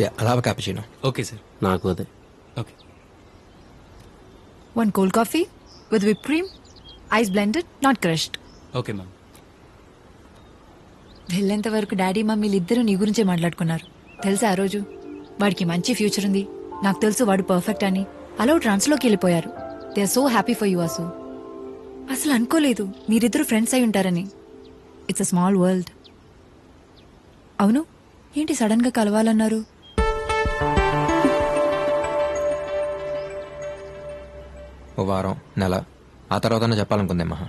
Yeah అలా cappuccino okay sir నాకు అదే okay One cold coffee with whipped cream, ice blended, not crushed. Okay ma'am వెళ్ళేంత వరకు daddy మమ్మీలు ఇద్దరు నీ గురించే మాట్లాడుకున్నారు. తెలుసా ఆ రోజు? వాడికి మంచి ఫ్యూచర్ ఉంది. నాకు తెలుసు వాడు పర్ఫెక్ట్ అని. అలా ట్రాన్స్లోకి వెళ్ళిపోయారు. They are so happy for you అసు అసలు అనుకోలేదు మీరిద్దరు ఫ్రెండ్స్ అయి ఉంటారని. It's a small world. అవును? ఏంటి సడన్గా కలవాలన్నారు? ఓ వారం నెల. ఆ తర్వాత చెప్పాలనుకుందే మహా.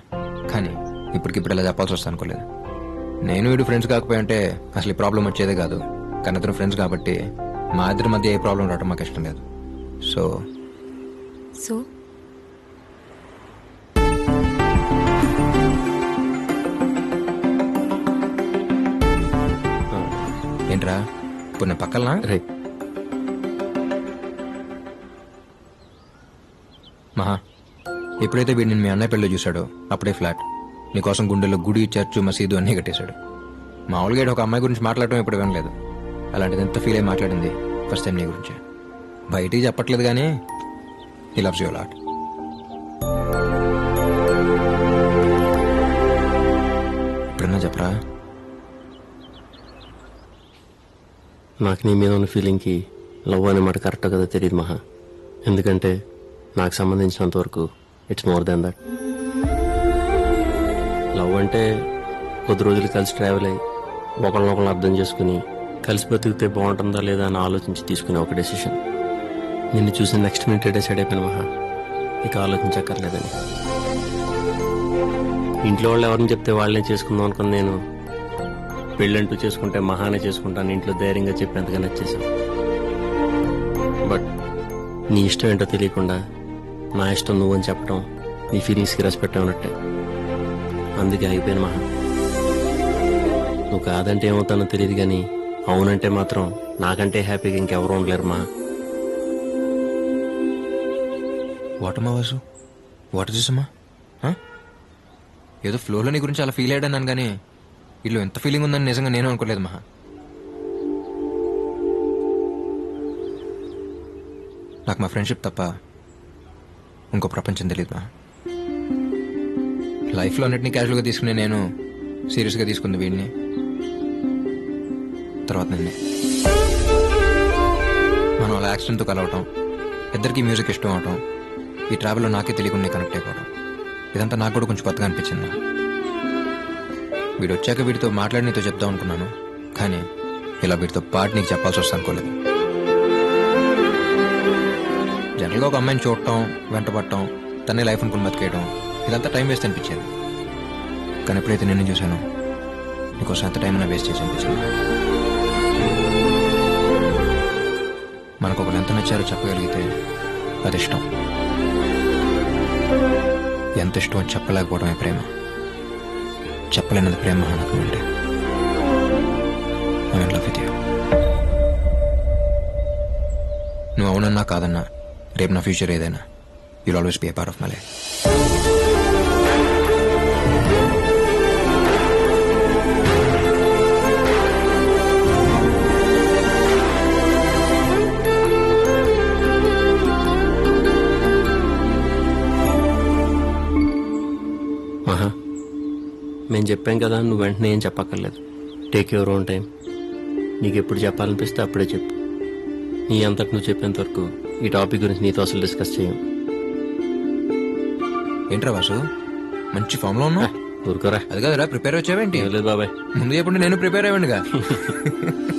కానీ ఇప్పటికిప్పుడు ఇలా చెప్పాల్సి వస్తా అనుకోలేదు. నేను వీడు ఫ్రెండ్స్ కాకపోయి అంటే అసలు ఈ ప్రాబ్లం వచ్చేదే కాదు. కానీ ఇద్దరు ఫ్రెండ్స్ కాబట్టి మా ఇద్దరి మధ్య ఏ ప్రాబ్లం రావడం మాకు ఇష్టం లేదు. So so? ఏంట్రా? ఇప్పుడు నేను పక్కలనా రే. ఎప్పుడైతే వీడిని మీ అన్నయ్య పెళ్ళి చూశాడో అప్పుడే ఫ్లాట్. నీకోసం గుండెలో గుడి చర్చు మసీదు అన్నీ కట్టేశాడు. మామూలుగా ఒక అమ్మాయి గురించి మాట్లాడటం ఇప్పుడు వినలేదు. అలాంటిది ఎంత ఫీల్ అయి మాట్లాడింది ఫస్ట్ టైం నీ గురించి. బయటికి చెప్పట్లేదు కానీ ఈ లవ్స్ యూ లాట్ ఎప్పుడన్నా చెప్పరా? నాకు నీ మీద ఉన్న ఫీలింగ్కి లవ్ అనే మాట కరెక్ట్ కదా తెలియదు మహా. ఎందుకంటే నాకు సంబంధించినంత వరకు it's more than that love అంటే కొద్ది రోజులు కలిసి ట్రావెల్ అయ్యి ఒకరినొకరిని అర్థం చేసుకుని కలిసి బతికితే బాగుంటుందా లేదా అని ఆలోచించి తీసుకునే ఒక డెసిషన్ నిన్ను చూసిన నెక్స్ట్ మినిట్ డిసైడ్ అయిపోయిన మహా. ఇక ఆలోచించక్కర్లేదని. ఇంట్లో వాళ్ళు ఎవరిని చెప్తే వాళ్ళనే చేసుకుందాం అనుకుని నేను. పెళ్ళంటూ చేసుకుంటే మహానే చేసుకుంటాను. ఇంట్లో ధైర్యంగా చెప్పేంతగా నచ్చేసాను బట్ నీ ఇష్టం ఏంటో తెలియకుండా నా ఇష్టం నువ్వని చెప్పడం నీ ఫీలింగ్స్కి రెస్పెక్ట్ అన్నట్టే అందుకే అయిపోయాను మహా. నువ్వు కాదంటే ఏమవుతానో తెలియదు కానీ అవునంటే మాత్రం నాకంటే హ్యాపీగా ఇంకెవరు ఉండలేరు మా వాటమ్మా వాసు? వాటర్ చూసమ్మా ఏదో ఫ్లోలో నీ గురించి అలా ఫీల్ అయ్యాడన్నాను కానీ వీళ్ళు ఎంత ఫీలింగ్ ఉందని నిజంగా నేను అనుకోలేదు మహా. నాకు మా ఫ్రెండ్షిప్ తప్ప ఇంకో ప్రపంచం తెలియదు మా లైఫ్లో అన్నిటినీ క్యాజువల్గా తీసుకునే నేను సీరియస్గా తీసుకుంది వీడిని. తర్వాత నిన్నే. మనం అలా యాక్సిడెంట్తో కలవటం ఇద్దరికి మ్యూజిక్ ఇష్టం అవటం ఈ ట్రావెల్లో నాకే తెలియకుండా కనెక్ట్ అయిపోవడం ఇదంతా నాకు కూడా కొంచెం కొత్తగా అనిపించింది. వీడు వచ్చాక వీడితో మాట్లాడి నీతో చెప్దాం అనుకున్నాను కానీ ఇలా వీటితో పాటు నీకు చెప్పాల్సి వస్తా అనుకోలేదు. జనరల్గా ఒక అమ్మాయిని చూడటం వెంట పడటం తనే లైఫ్ అనుకుని బతికేయడం ఇదంతా టైం వేస్ట్ అనిపించేది. కానీ ఎప్పుడైతే నేను చూశాను నీకోసం ఎంత టైం వేస్ట్ చేసి అనిపించింది. మనకు ఒకరు ఎంత నచ్చారో చెప్పగలిగితే అది ఇష్టం. ఎంత ఇష్టం అని చెప్పలేకపోవడమే ప్రేమ. చెప్పలేనిది ప్రేమ నాకు అంటే. లవ్ విత్ నువ్వు అవునన్నా కాదన్నా రేపు నా ఫ్యూచర్ ఏదైనా. You'll always be a part of my life Maha. మేము చెప్పాం కదా నువ్వు వెంటనే ఏం చెప్పక్కర్లేదు. టేక్ యువర్ ఓన్ టైం నీకు ఎప్పుడు చెప్పాలనిపిస్తే అప్పుడే చెప్పు. నీ అంతకు నువ్వు చెప్పేంత వరకు ఈ టాపిక్ గురించి నీతో అసలు డిస్కస్ చేయం. ఏంట్రా వాసు? మంచి ఫామ్లో ఉన్నా ఊరుకోరా. అది కదరా ప్రిపేర్ వచ్చావేంటి లేదు బాబాయ్. ముందు ఎప్పుడు నేను ప్రిపేర్ అయ్యండిగా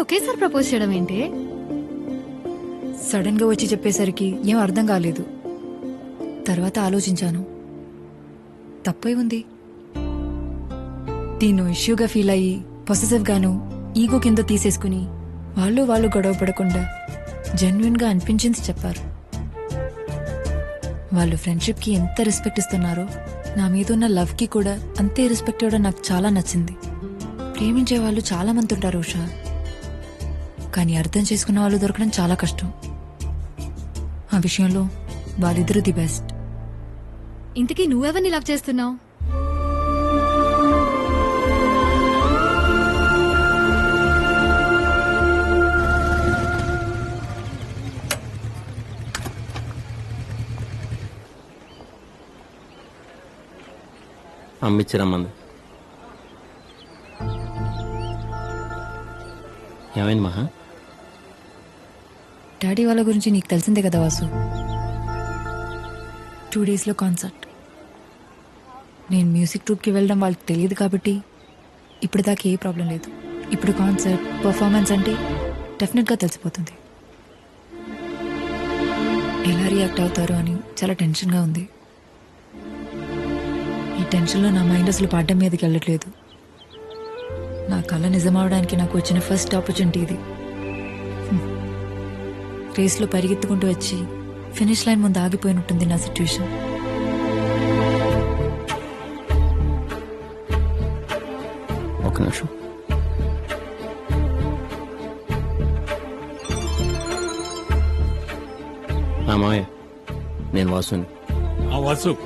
ఒకేసారి ప్రపోజ్ చేయడం ఏంటి? సడన్గా వచ్చి చెప్పేసరికి ఏం అర్థం కాలేదు. తర్వాత ఆలోచించాను. తప్పై ఉంది. దీన్ని ఇష్యూగా ఫీల్ అయ్యి పొసెసివ్ గాను ఈగో కింద తీసేసుకుని వాళ్ళు వాళ్ళు గొడవ పడకుండా జెన్యున్గా అనిపించింది చెప్పారు. వాళ్ళు ఫ్రెండ్షిప్కి ఎంత రెస్పెక్ట్ ఇస్తున్నారో నా మీద ఉన్న లవ్కి కూడా అంతే రెస్పెక్ట్ ఇవ్వడం నాకు చాలా నచ్చింది. ప్రేమించే వాళ్ళు చాలా మంది ఉంటారు ఉషా. కానీ అర్థం చేసుకున్న వాళ్ళు దొరకడం చాలా కష్టం. ఆ విషయంలో వాళ్ళిద్దరూ ది బెస్ట్. ఇంతకీ నువ్వెవరిని లవ్ చేస్తున్నావు? అమ్మిచ్చిరమ్మంది ఏమైంది మహా? డాడీ వాళ్ళ గురించి నీకు తెలిసిందే కదా వాసు. టూ డేస్లో కాన్సర్ట్ నేను మ్యూజిక్ ట్రూప్కి వెళ్ళడం వాళ్ళకి తెలియదు కాబట్టి ఇప్పుడు దాకా ఏ ప్రాబ్లం లేదు. ఇప్పుడు కాన్సర్ట్ పర్ఫార్మెన్స్ అంటే డెఫినెట్గా తెలిసిపోతుంది. ఎలా రియాక్ట్ అవుతారు అని చాలా టెన్షన్గా ఉంది. ఈ టెన్షన్లో నా మైండ్ అసలు పాడడం మీదకి వెళ్ళట్లేదు. నా కళ నిజమవడానికి నాకు వచ్చిన ఫస్ట్ ఆపర్చునిటీ ఇది. రేస్లో పరిగెత్తుకుంటూ వచ్చి ఫినిష్ లైన్ ముందు ఆగిపోయినట్టుంది నా సిచ్యువేషన్ ఒక నిమిషం. ఆ మావయ్య నేను వాసుని. ఆ వాసు.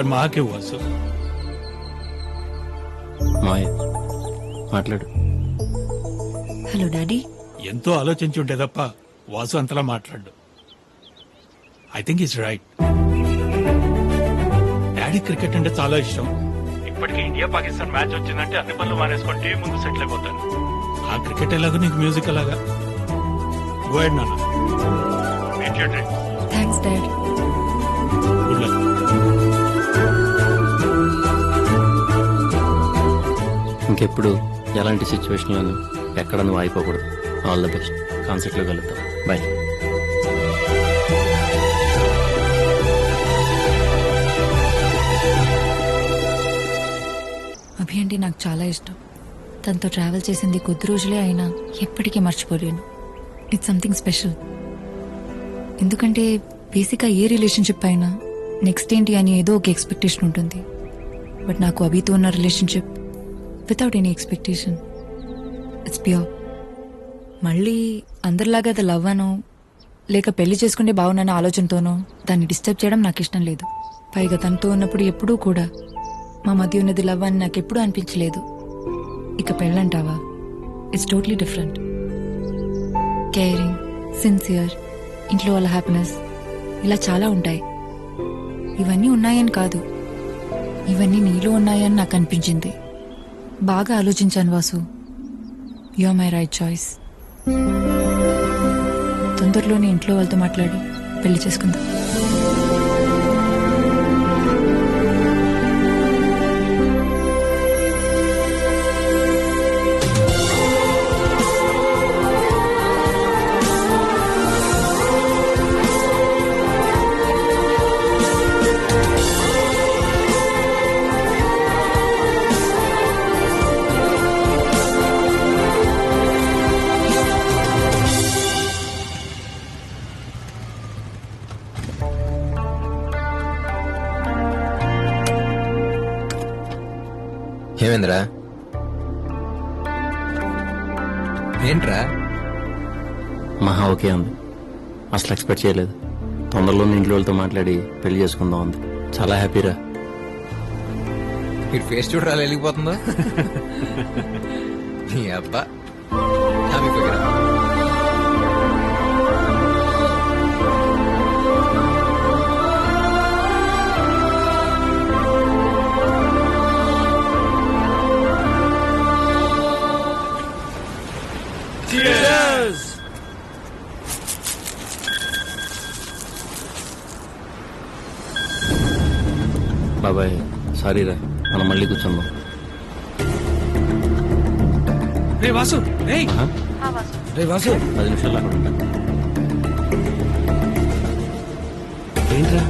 ఒకసారి మాకే వాసు మావయ్య మాట్లాడు. Hello daddy. ఎంతో ఆలోచించి ఉంటే తప్ప వాసు అంతలా మాట్లాడు I think it's right daddy cricket అంటే చాలా ఇష్టం. ఇప్పటికే ఇండియా పాకిస్తాన్ మ్యాచ్ వచ్చిందంటే అన్ని పనులు మానేసుకొని టీవీ ముందు సెటిల్ అయిపోతాను. ఆ క్రికెట్ ఎలాగో నీకు మ్యూజిక్ ఎలాగా గోయడ్ నాన్న. థ్యాంక్స్ డాడ్ ఇంకెప్పుడు ఎలాంటి సిచ్యువేషన్లోనూ ఎక్కడ నువ్వు అయిపోకూడదు ఆల్ ద బెస్ట్ కాన్సర్ట్లో కలుద్దాం బాయ్ అభి అంటే నాకు చాలా ఇష్టం. తనతో ట్రావెల్ చేసింది కొద్ది రోజులే అయినా ఎప్పటికీ మర్చిపోలేను. ఇట్స్ సంథింగ్ స్పెషల్ ఎందుకంటే బేసిక్గా ఏ రిలేషన్షిప్ అయినా నెక్స్ట్ ఏంటి అని ఏదో ఒక ఎక్స్పెక్టేషన్ ఉంటుంది. బట్ నాకు అభితో ఉన్న relationship without any expectation it's pure మళ్ళీ అందరిలాగా అది లవ్ అనో లేక పెళ్ళి చేసుకుంటే బాగున్నానే ఆలోచనతోనో దాన్ని డిస్టర్బ్ చేయడం నాకు ఇష్టం లేదు. పైగా తనతో ఉన్నప్పుడు ఎప్పుడూ కూడా మా మధ్య ఉన్నది లవ్ అని నాకు ఎప్పుడూ అనిపించలేదు. ఇక పెళ్ళంటావా? It's totally different caring sincere ఇంట్లో వాళ్ళ హ్యాపీనెస్ ఇలా చాలా ఉంటాయి. ఇవన్నీ ఉన్నాయని కాదు. ఇవన్నీ నీలో ఉన్నాయని నాకు అనిపించింది. బాగా ఆలోచించాను Vasu. You my right choice తొందరలోనే ఇంట్లో వాళ్ళతో మాట్లాడి. పెళ్ళి చేసుకుందాం. ఏమైందిరా ఏంట్రా? మహా ఓకే ఉంది అసలు ఎక్స్పెక్ట్ చేయలేదు. తొందరలో ఇంట్లో వాళ్ళతో మాట్లాడి పెళ్ళి చేసుకుందాం ఉంది చాలా హ్యాపీరా. ఇటు ఫేస్ చూడరా వెళ్ళిపోతుందో? అబ్బా. సారీరా మనం మళ్ళీ కూర్చుందాం. రే వాసు రే రే వాసు. పది నిమిషాలు అక్కడ ఉంటా. ఏంట్రా?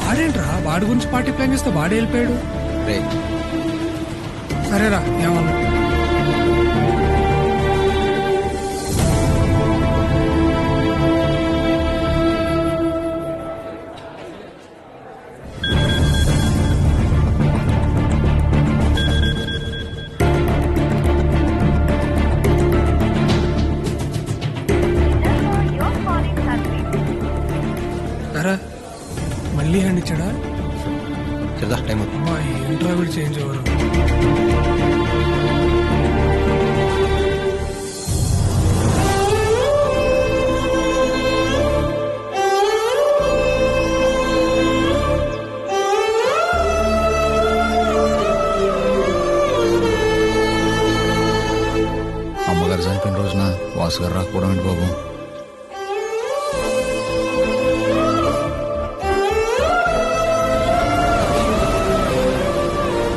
వాడేంట్రా? వాడి గురించి పార్టీ ప్లాన్ చేస్తే వాడే వెళ్ళిపోయాడు. రే సరేరా ఏమన్నా? మళ్ళీ హ్యాండ్ ఇచ్చాడా? టైం అవుతుంది. అమ్మా ఏంట్రా వీడు చేంజ్ అవ్వరు